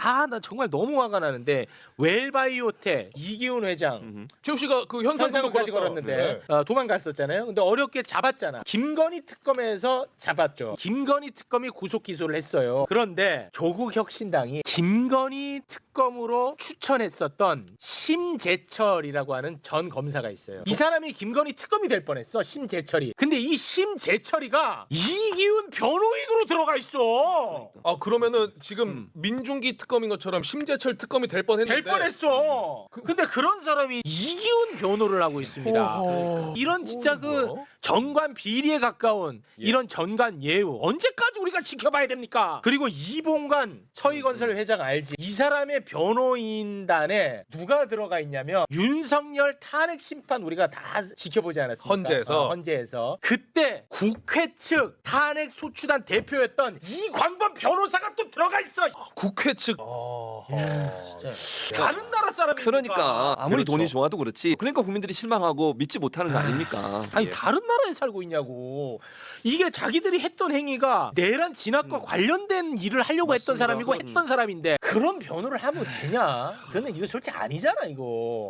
아 나 정말 너무 화가 나는데 웰바이오테 이기훈 회장 음흠. 최욱 씨가 그 현상금도 현상금까지 걸었는데 네. 어, 도망갔었잖아요. 근데 어렵게 잡았잖아. 김건희 특검에서 잡았죠. 김건희 특검이 구속 기소를 했어요. 그런데 조국 혁신당이 김건희 특 검으로 추천했었던 심재철이라고 하는 전 검사가 있어요. 이 사람이 김건희 특검이 될 뻔했어. 심재철이. 근데 이 심재철이가 이기훈 변호인으로 들어가 있어. 아 그러면은 지금 민중기 특검인 것처럼 심재철 특검이 될 뻔했는데 될 뻔했어. 근데 그런 사람이 이기훈 변호를 하고 있습니다. 이런 진짜 그 정관 비리에 가까운 이런 전관 예우 언제까지 우리가 지켜봐야 됩니까? 그리고 이봉관 서희건설 회장 알지? 이 사람의 변호인단에 누가 들어가 있냐면 윤석열 탄핵 심판 우리가 다 지켜보지 않았습니까? 헌재에서? 어, 헌재에서 그때 국회 측 탄핵 소추단 대표였던 이광범 변호사가 또 들어가 있어. 국회 측 야, 진짜 다른 나라 사람이 그러니까 아무리 그렇죠. 돈이 좋아도 그렇지. 그러니까 국민들이 실망하고 믿지 못하는 거 아닙니까? 아니 예. 다른 나라에 살고 있냐고 이게 자기들이 했던 행위가 내란 진압과 관련된 일을 하려고 했던 맞습니다. 사람이고 음. 했던 사람인데 그런 변호를 하면 되냐 그거는 이거 솔직히 아니잖아 이거